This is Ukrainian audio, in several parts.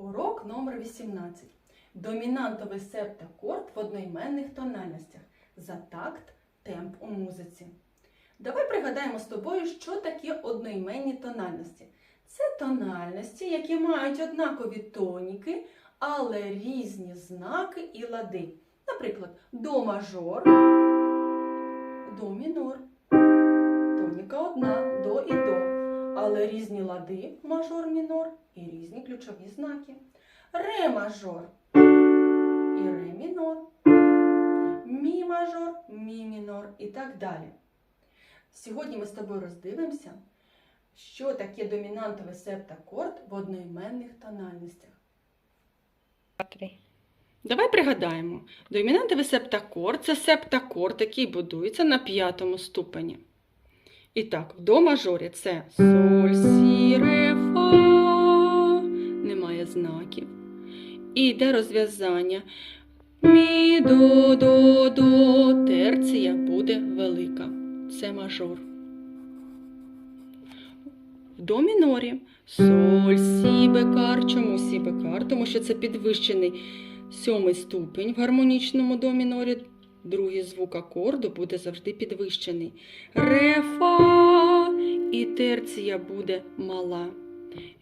Урок номер 18. Домінантовий септакорд в одноіменних тональностях. За такт, темп у музиці. Давай пригадаємо з тобою, що таке одноіменні тональності. Це тональності, які мають однакові тоніки, але різні знаки і лади. Наприклад, до мажор, до мінор. Тоніка одна. Але різні лади мажор, мінор і різні ключові знаки. Ре мажор і ре мінор, мі мажор, мі мінор і так далі. Сьогодні ми з тобою роздивимося, що таке домінантовий септакорд в одноіменних тональностях. Давай пригадаємо, домінантовий септакорд це септакорд, який будується на п'ятому ступені. І так, в до мажорі це соль, сі, ре, фа. Немає знаків. І йде розв'язання. Мі, до, до, до. Терція буде велика. Це мажор. В до мінорі соль, сі, бекар. Чому сі, бекар? Тому що це підвищений сьомий ступень в гармонічному до мінорі. Другий звук акорду буде завжди підвищений. Ре, фа, і терція буде мала.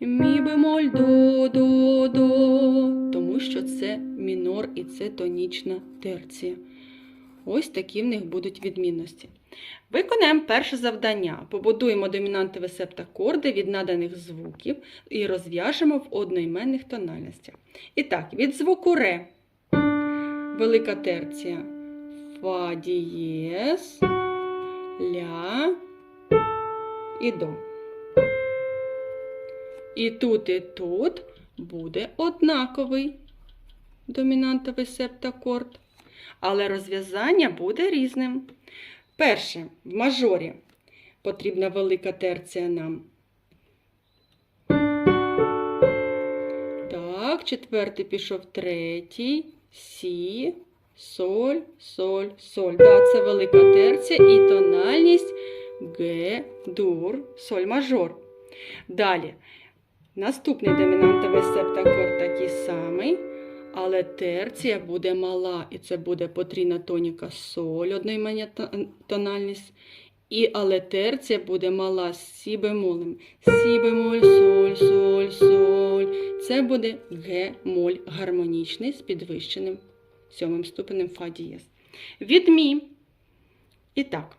Мі бемоль до, до, до, тому що це мінор і це тонічна терція. Ось такі в них будуть відмінності. Виконаємо перше завдання. Побудуємо домінантові септакорди від наданих звуків і розв'яжемо в одноіменних тональностях. І так, від звуку ре. Велика терція. Фа дієс, ля і до. І тут, і тут буде однаковий домінантовий септакорд. Але розв'язання буде різним. Перше, в мажорі потрібна велика терція нам. Так, четвертий пішов третій, сі, соль, соль, соль. Да, це велика терція і тональність ге, дур, соль мажор. Далі. Наступний домінантовий септакорд такий самий, але терція буде мала, і це буде потрійна тоніка соль, одноіменна то- тональність. І але терція буде мала з сі бемолем. Сі бемоль, соль, соль, соль. Це буде ге моль гармонічний з підвищеним сьомим ступенем фа дієс. Від мі. І так.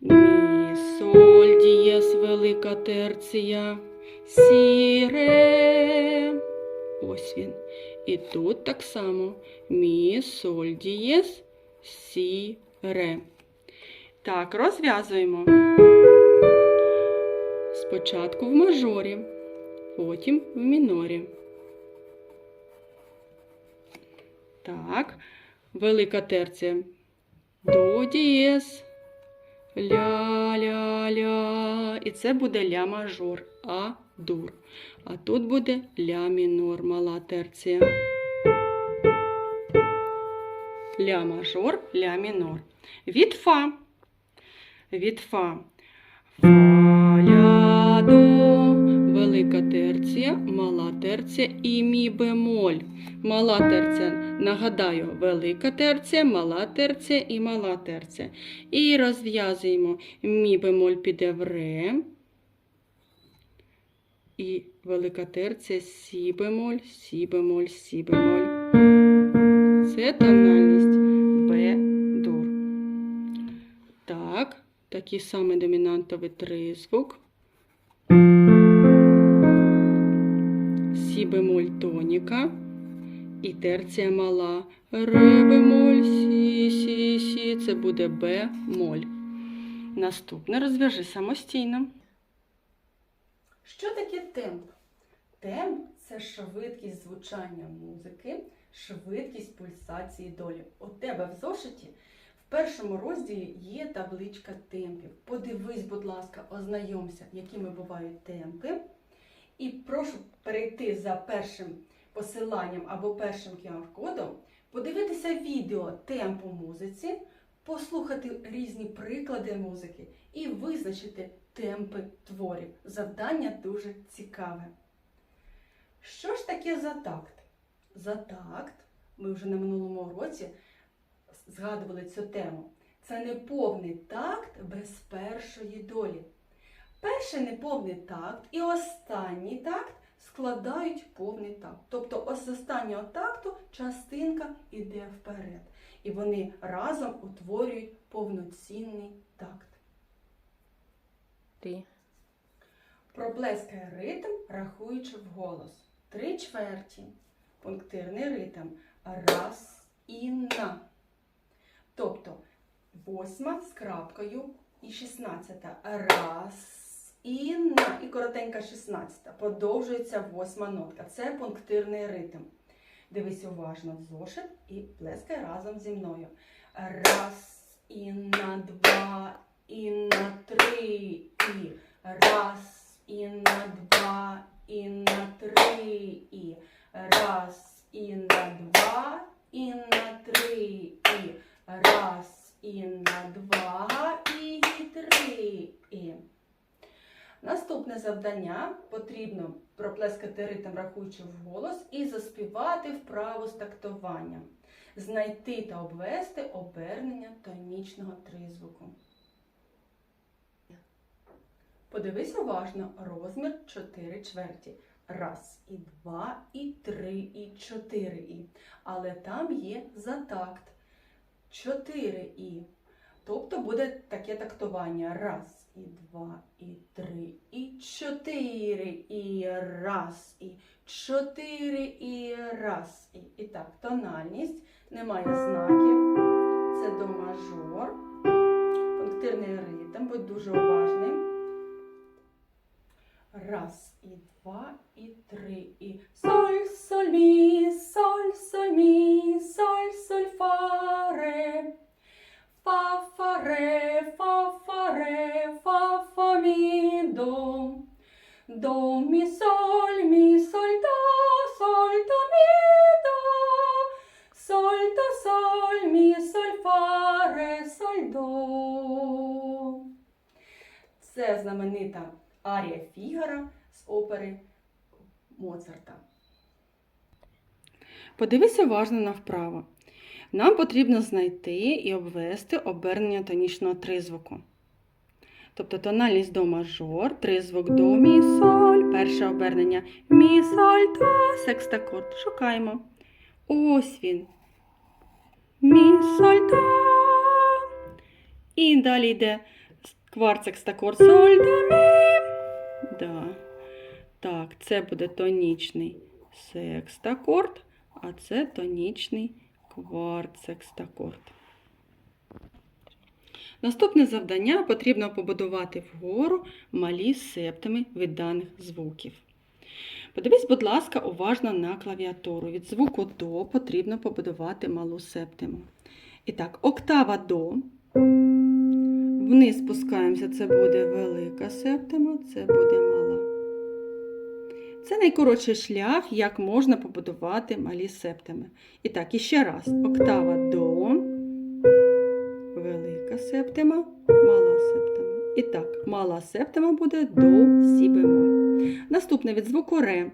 Мі, соль, дієс, велика терція, сі, ре. Ось він. І тут так само. Мі, соль, дієс, сі, ре. Так, розв'язуємо. Спочатку в мажорі, потім в мінорі. Так, велика терція. До дієс. Ля, ля, ля. І це буде ля мажор, а дур. А тут буде ля мінор, мала терція. Ля мажор, ля мінор. Від фа. Від фа. Фа, ля, до. Велика терція, мала терція і мі бемоль. Мала терція. Нагадаю, велика терція, мала терція і мала терція. І розв'язуємо мі бемоль піде в ре. І велика терція сі бемоль, сі бемоль, сі бемоль. Це тональність Б дур. Так, такий самий домінантовий тризвук. Сі бемоль тоніка. І терція мала. Ре бемоль, сі, сі, сі. Це буде Б моль. Наступне розв'яжи самостійно. Що таке темп? Темп це швидкість звучання музики, швидкість пульсації долі. У тебе в зошиті в першому розділі є табличка темпів. Подивись, будь ласка, ознайомся, якими бувають темпи. І прошу перейти за першим посиланням або першим QR-кодом, подивитися відео темп у музиці, послухати різні приклади музики і визначити темпи творів. Завдання дуже цікаве. Що ж таке затакт? Затакт, ми вже на минулому уроці згадували цю тему. Це неповний такт без першої долі. Перший неповний такт і останній такт складають повний такт. Тобто з останнього такту частинка йде вперед. І вони разом утворюють повноцінний такт. Три. Проплескає ритм, рахуючи вголос. Три чверті. Пунктирний ритм. Раз і на. Тобто восьма з крапкою і шістнадцята. Раз і. І коротенька шістнадцята. Подовжується восьма нотка. Це пунктирний ритм. Дивись уважно в зошит і плескай разом зі мною. Раз і на два, і на три, і раз, і на два, і на три, і раз, і на два, і на три, і раз, і на два, і три, і. Наступне завдання потрібно проплескати ритм, рахуючи вголос, і заспівати вправу з тактуванням. Знайти та обвести обернення тонічного тризвуку. Подивись уважно розмір 4 чверті. Раз, і два, і три, і чотири і. Але там є затакт. Чотири і. Тобто буде таке тактування. Раз, і два, і три, і чотири, і раз, і чотири, і раз. І, і так, тональність, немає знаків. Це до мажор. Пунктирний ритм, будь дуже уважним. Раз, і два, До, мі, соль, мі, соль, до, соль, до, мі, до. Соль, до, соль, мі, соль, фа, ре, соль, до. Це знаменита арія Фігара з опери Моцарта. Подивися уважно на вправо. Нам потрібно знайти і обвести обернення тонічного тризвуку. Тобто тональність до мажор, тризвук до мі, соль, перше обернення мі, соль, до, секстакорд. Шукаємо. Ось він. Мі, соль, до. І далі йде кварт, секстакорд, соль, до, мі. Да. Так, це буде тонічний секстакорд, а це тонічний кварт секстакорд. Наступне завдання потрібно побудувати вгору малі септими від даних звуків. Подивись, будь ласка, уважно на клавіатуру. Від звуку до потрібно побудувати малу септиму. І так, октава до. Вниз спускаємося, це буде велика септима, це буде мала. Це найкоротший шлях, як можна побудувати малі септими. І так, іще раз. Октава до, септима, мала септима. І так, мала септима буде до сі бемоль. Наступне від звуку ре.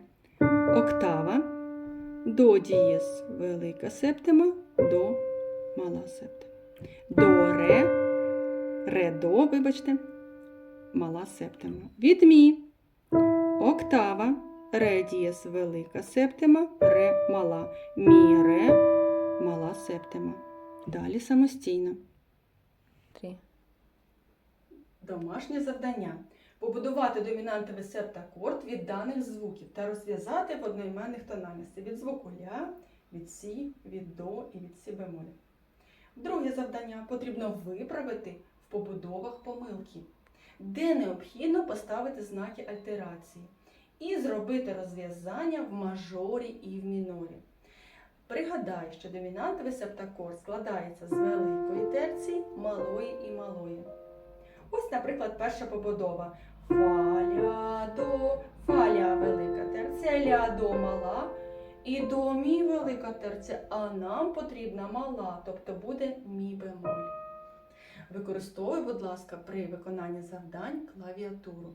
Октава, до дієс, велика септима, до мала септима. До ре, ре до, вибачте, мала септима. Від мі. Октава, ре дієс велика септима, ре мала. Мі ре мала септима. Далі самостійно. Три. Домашнє завдання. Побудувати домінантовий септакорд від даних звуків та розв'язати в одноіменних тональностей від звуку ля, від сі, від до і від сі бемоль. Друге завдання потрібно виправити в побудовах помилки, де необхідно поставити знаки альтерації і зробити розв'язання в мажорі і в мінорі. Пригадай, що домінантовий септакорд складається з великої терції, малої і малої. Ось, наприклад, перша побудова. Фа, ля, до, фа, ля, велика терція, ля, до, мала. І до мі велика терція, а нам потрібна мала, тобто буде мі бемоль. Використовуй, будь ласка, при виконанні завдань клавіатуру.